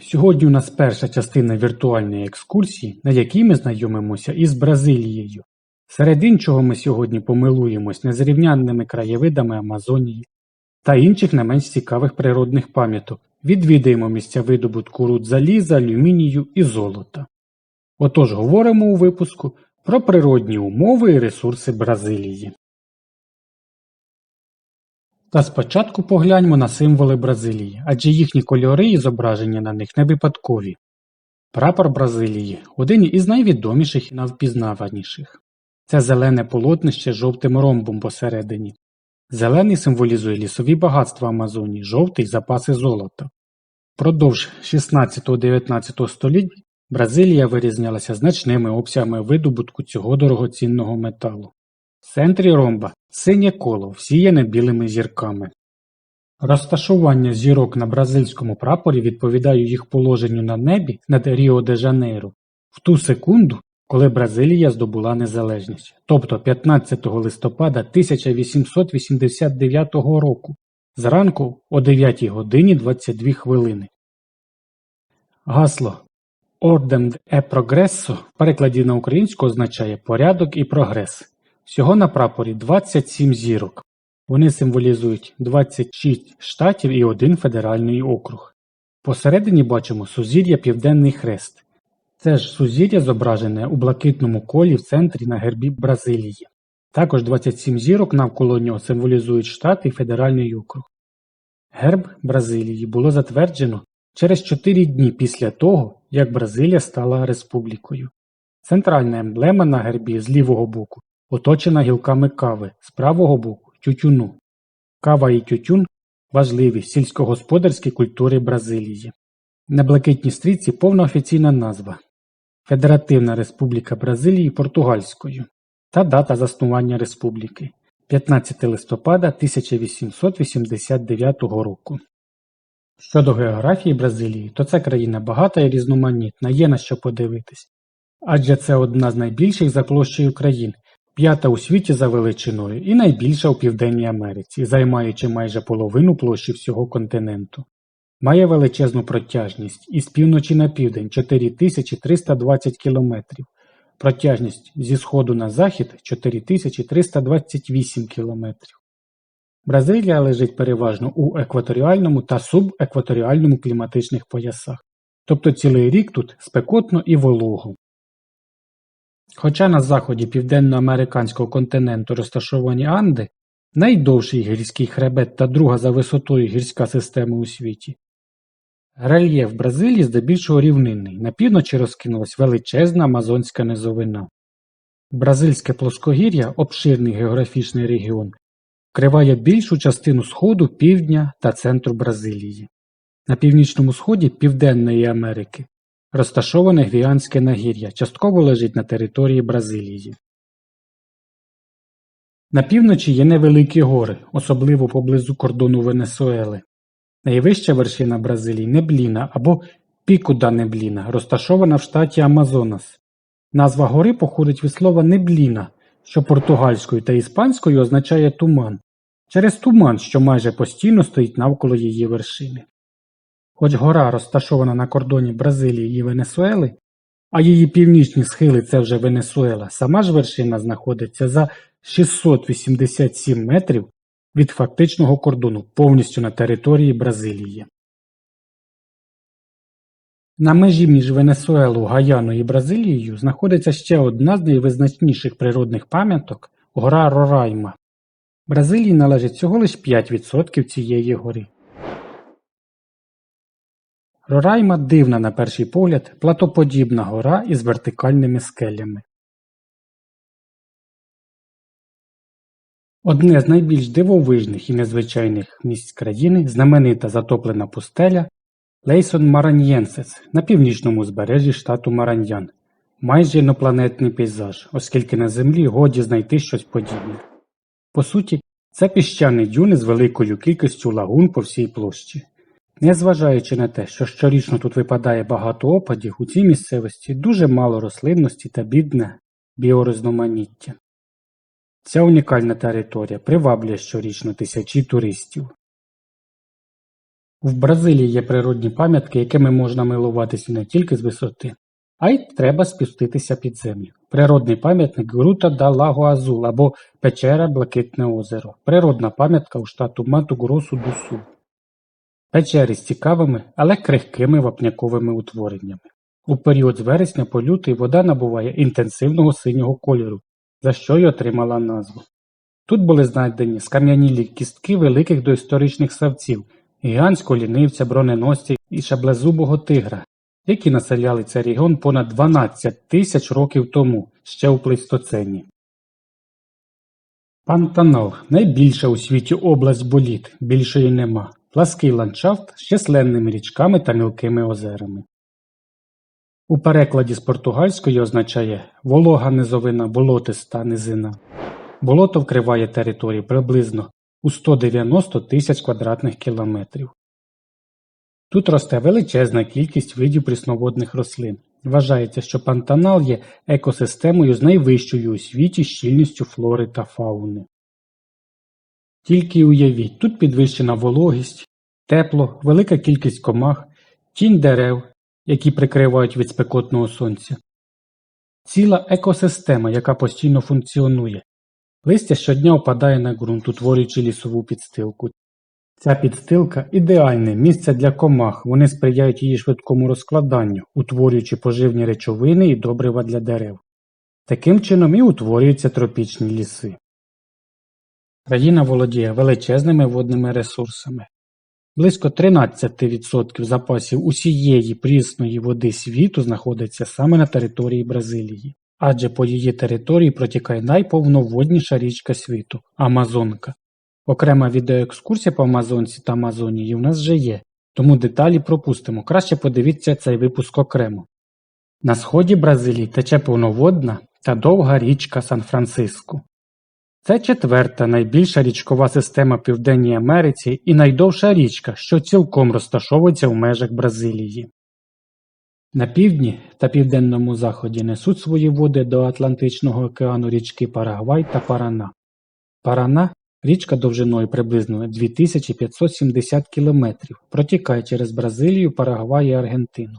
Сьогодні у нас перша частина віртуальної екскурсії, на якій ми знайомимося із Бразилією. Серед іншого ми сьогодні помилуємось незрівнянними краєвидами Амазонії та інших не менш цікавих природних пам'яток, відвідаємо місця видобутку руд заліза, алюмінію і золота. Отож говоримо у випуску про природні умови і ресурси Бразилії. Та спочатку погляньмо на символи Бразилії, адже їхні кольори і зображення на них не випадкові. Прапор Бразилії один із найвідоміших і найвпізнаваніших. Це зелене полотнище з жовтим ромбом посередині. Зелений символізує лісові багатства Амазонії, жовтий запаси золота. Продовж 16-19 століть Бразилія вирізнялася значними обсягами видобутку цього дорогоцінного металу. В центрі ромба синє коло, всіяне білими зірками. Розташування зірок на бразильському прапорі відповідає їх положенню на небі над Ріо-де-Жанейро в ту секунду, коли Бразилія здобула незалежність, тобто 15 листопада 1889 року, зранку о 9 годині 22 хвилини. Гасло Ordem e Progresso в перекладі на українську означає порядок і прогрес. Всього на прапорі 27 зірок. Вони символізують 26 штатів і один федеральний округ. Посередині бачимо сузір'я Південний Хрест. Це ж сузір'я зображене у блакитному колі в центрі на гербі Бразилії. Також 27 зірок навколо нього символізують штат і федеральний округ. Герб Бразилії було затверджено через 4 дні після того, як Бразилія стала республікою. Центральна емблема на гербі з лівого боку оточена гілками кави, з правого боку тютюну. Кава і тютюн важливі сільськогосподарські культури Бразилії. На блакитній стрічці повна офіційна назва Федеративна Республіка Бразилії португальською та дата заснування республіки 15 листопада 1889 року. Щодо географії Бразилії, то це країна багата і різноманітна, є на що подивитись. Адже це одна з найбільших за площею країн, п'ята у світі за величиною і найбільша у Південній Америці, займаючи майже половину площі всього континенту. Має величезну протяжність із півночі на південь 4320 км, протяжність зі сходу на захід 4328 км. Бразилія лежить переважно у екваторіальному та субекваторіальному кліматичних поясах, тобто цілий рік тут спекотно і волого. Хоча на заході південноамериканського континенту розташовані Анди, найдовший гірський хребет та друга за висотою гірська система у світі, рельєф Бразилії здебільшого рівнинний, на півночі розкинулась величезна амазонська низовина. Бразильське плоскогір'я, обширний географічний регіон, вкриває більшу частину сходу, півдня та центру Бразилії. На північному сході Південної Америки розташоване Гвіанське нагір'я, частково лежить на території Бразилії. На півночі є невеликі гори, особливо поблизу кордону Венесуели. Найвища вершина Бразилії Небліна або Піку да Небліна, розташована в штаті Амазонас. Назва гори походить від слова Небліна, що португальською та іспанською означає туман, через туман, що майже постійно стоїть навколо її вершини. Хоч гора розташована на кордоні Бразилії і Венесуели, а її північні схили це вже Венесуела, сама ж вершина знаходиться за 687 метрів від фактичного кордону повністю на території Бразилії. На межі між Венесуелою, Гаяною і Бразилією знаходиться ще одна з найвизначніших природних пам'яток гора Рорайма. Бразилії належить всього лише 5% цієї гори. Рорайма дивна на перший погляд платоподібна гора із вертикальними скелями. Одне з найбільш дивовижних і незвичайних місць країни знаменита затоплена пустеля Лейсон Мараньєнсес на північному узбережжі штату Мараньян. Майже інопланетний пейзаж, оскільки на землі годі знайти щось подібне. По суті, це піщані дюни з великою кількістю лагун по всій площі. Незважаючи на те, що щорічно тут випадає багато опадів, у цій місцевості дуже мало рослинності та бідне біорізноманіття. Ця унікальна територія приваблює щорічно тисячі туристів. В Бразилії є природні пам'ятки, якими можна милуватися не тільки з висоти, а й треба спуститися під землю. Природний пам'ятник Грута да Лаго Азул або Печера Блакитне озеро. Природна пам'ятка у штату Мату Гросу до Сул. Печери з цікавими, але крихкими вапняковими утвореннями. У період з вересня по лютий вода набуває інтенсивного синього кольору, за що й отримала назву. Тут були знайдені скам'янілі кістки великих доісторичних савців, гігантського лінивця, броненосця і шаблезубого тигра, які населяли цей регіон понад 12 тисяч років тому, ще у плейстоцені. Пантанал – найбільша у світі область боліт, більшої нема. Плаский ландшафт з численними річками та мілкими озерами. У перекладі з португальської означає волога низовина, болотиста низина. Болото вкриває територію приблизно у 190 тисяч квадратних кілометрів. Тут росте величезна кількість видів прісноводних рослин. Вважається, що Пантанал є екосистемою з найвищою у світі щільністю флори та фауни. Тільки уявіть, тут підвищена вологість, тепло, велика кількість комах, тінь дерев, які прикривають від спекотного сонця. Ціла екосистема, яка постійно функціонує. Листя щодня опадає на ґрунт, утворюючи лісову підстилку. Ця підстилка ідеальне місце для комах, вони сприяють її швидкому розкладанню, утворюючи поживні речовини і добрива для дерев. Таким чином і утворюються тропічні ліси. Країна володіє величезними водними ресурсами. Близько 13% запасів усієї прісної води світу знаходиться саме на території Бразилії, адже по її території протікає найповноводніша річка світу Амазонка. Окрема відеоекскурсія по Амазонці та Амазонії у нас вже є, тому деталі пропустимо. Краще подивіться цей випуск окремо. На сході Бразилії тече повноводна та довга річка Сан-Франциско. Це четверта найбільша річкова система Південній Америці і найдовша річка, що цілком розташовується в межах Бразилії. На півдні та південному заході несуть свої води до Атлантичного океану річки Парагвай та Парана. Парана річка довжиною приблизно 2570 км, протікає через Бразилію, Парагвай і Аргентину.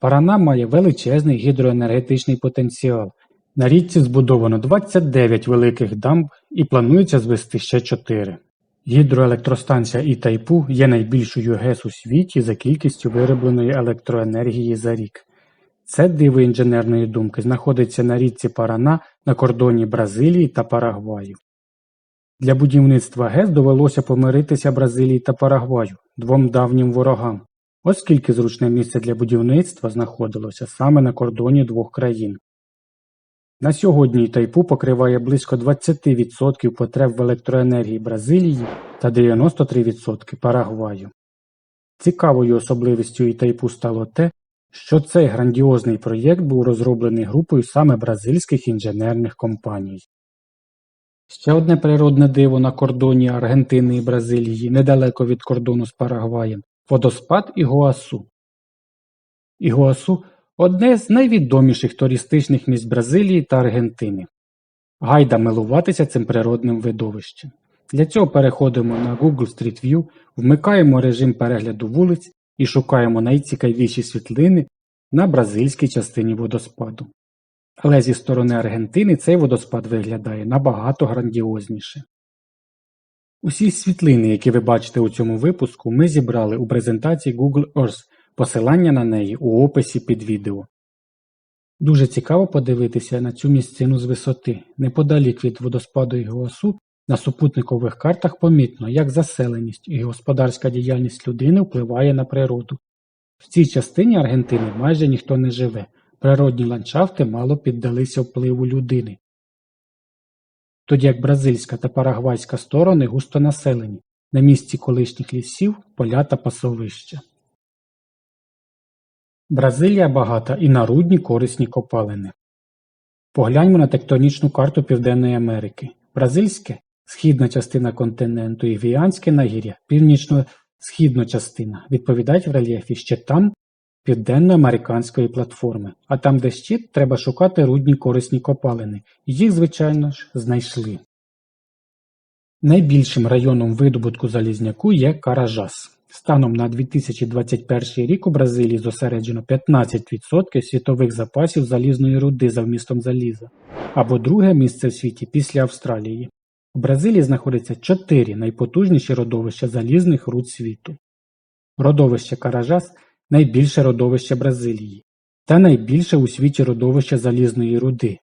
Парана має величезний гідроенергетичний потенціал. На річці збудовано 29 великих дамб і планується звести ще 4. Гідроелектростанція Ітайпу є найбільшою ГЕС у світі за кількістю виробленої електроенергії за рік. Це диво інженерної думки знаходиться на річці Парана на кордоні Бразилії та Парагваю. Для будівництва ГЕС довелося помиритися Бразилії та Парагваю, двом давнім ворогам, оскільки зручне місце для будівництва знаходилося саме на кордоні двох країн. На сьогодні Ітайпу покриває близько 20% потреб в електроенергії Бразилії та 93% Парагваю. Цікавою особливістю Ітайпу стало те, що цей грандіозний проєкт був розроблений групою саме бразильських інженерних компаній. Ще одне природне диво на кордоні Аргентини і Бразилії, недалеко від кордону з Парагваєм – водоспад Ігуасу. Ігуасу – одне з найвідоміших туристичних місць Бразилії та Аргентини. Гайда милуватися цим природним видовищем. Для цього переходимо на Google Street View, вмикаємо режим перегляду вулиць і шукаємо найцікавіші світлини на бразильській частині водоспаду. Але зі сторони Аргентини цей водоспад виглядає набагато грандіозніше. Усі світлини, які ви бачите у цьому випуску, ми зібрали у презентації Google Earth, посилання на неї у описі під відео. Дуже цікаво подивитися на цю місцину з висоти. Неподалік від водоспаду Ігуасу на супутникових картах помітно, як заселеність і господарська діяльність людини впливає на природу. В цій частині Аргентини майже ніхто не живе, природні ландшафти мало піддалися впливу людини. Тоді як бразильська та парагвайська сторони густо населені, на місці колишніх лісів поля та пасовища. Бразилія багата і на рудні корисні копалини. Погляньмо на тектонічну карту Південної Америки. Бразильське східна частина континенту і Гвіанське нагір'я, північно-східна частина, відповідають в рельєфі щитам Південно-американської платформи, а там, де щит, треба шукати рудні корисні копалини. Їх, звичайно ж, знайшли. Найбільшим районом видобутку залізняку є Каражас. Станом на 2021 рік у Бразилії зосереджено 15% світових запасів залізної руди за вмістом заліза, або друге місце в світі після Австралії. У Бразилії знаходиться чотири найпотужніші родовища залізних руд світу. Родовище Каражас – найбільше родовище Бразилії та найбільше у світі родовище залізної руди,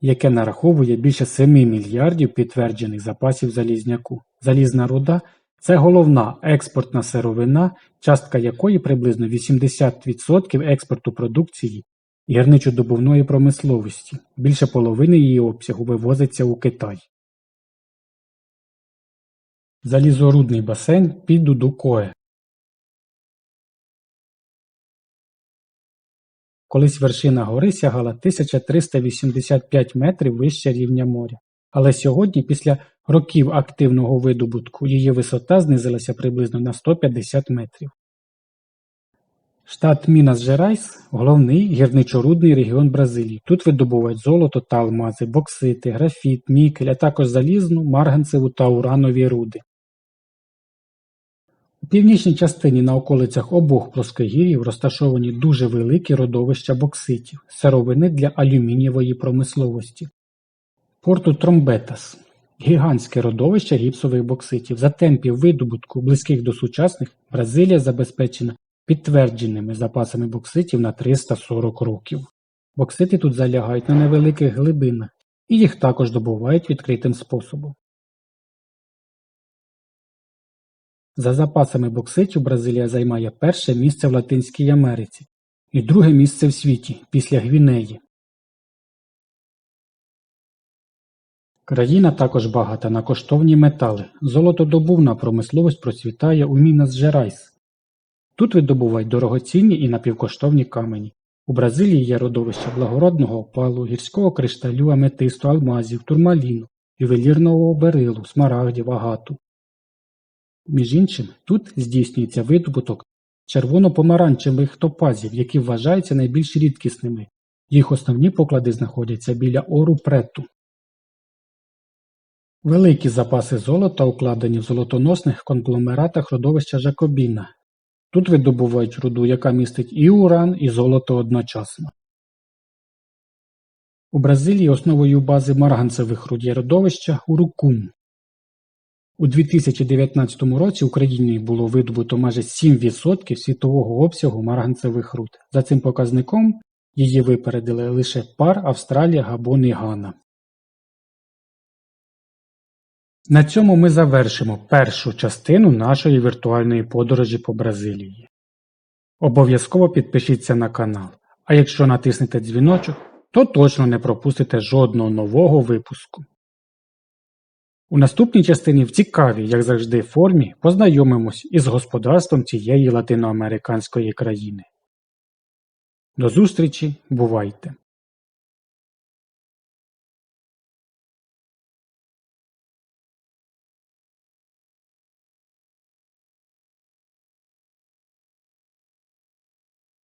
яке нараховує більше 7 мільярдів підтверджених запасів залізняку. Залізна руда – це головна експортна сировина, частка якої приблизно 80% експорту продукції гірничодобувної промисловості, більше половини її обсягу вивозиться у Китай. Залізорудний басейн під Дудукое Колись вершина гори сягала 1385 метрів вище рівня моря, але сьогодні, після років активного видобутку, її висота знизилася приблизно на 150 метрів. Штат Мінас-Жерайс – головний гірничорудний регіон Бразилії. Тут видобувають золото та алмази, боксити, графіт, нікель, а також залізну, марганцеву та уранові руди. У північній частині на околицях обох плоскогір'їв розташовані дуже великі родовища бокситів – сировини для алюмінієвої промисловості. Порту Тромбетас – гігантське родовище гіпсових бокситів. За темпів видобутку, близьких до сучасних, Бразилія забезпечена підтвердженими запасами бокситів на 340 років. Боксити тут залягають на невеликих глибинах, і їх також добувають відкритим способом. За запасами бокситів Бразилія займає перше місце в Латинській Америці і друге місце в світі після Гвінеї. Країна також багата на коштовні метали. Золотодобувна промисловість процвітає у Мінас-Жерайс. Тут видобувають дорогоцінні і напівкоштовні камені. У Бразилії є родовища благородного опалу, гірського кришталю, аметисту, алмазів, турмаліну, ювелірного берилу, смарагдів, агату. Між іншим, тут здійснюється видобуток червоно-помаранчевих топазів, які вважаються найбільш рідкісними. Їх основні поклади знаходяться біля ору прету. Великі запаси золота укладені в золотоносних конгломератах родовища Жакобіна. Тут видобувають руду, яка містить і уран, і золото одночасно. У Бразилії основою бази марганцевих руд є родовища Урукум. У 2019 році Україною було видобуто майже 7% світового обсягу марганцевих руд. За цим показником її випередили лише пар Австралія, Габон і Гана. На цьому ми завершимо першу частину нашої віртуальної подорожі по Бразилії. Обов'язково підпишіться на канал, а якщо натиснете дзвіночок, то точно не пропустите жодного нового випуску. У наступній частині в цікавій, як завжди, формі познайомимось із господарством цієї латиноамериканської країни. До зустрічі, бувайте!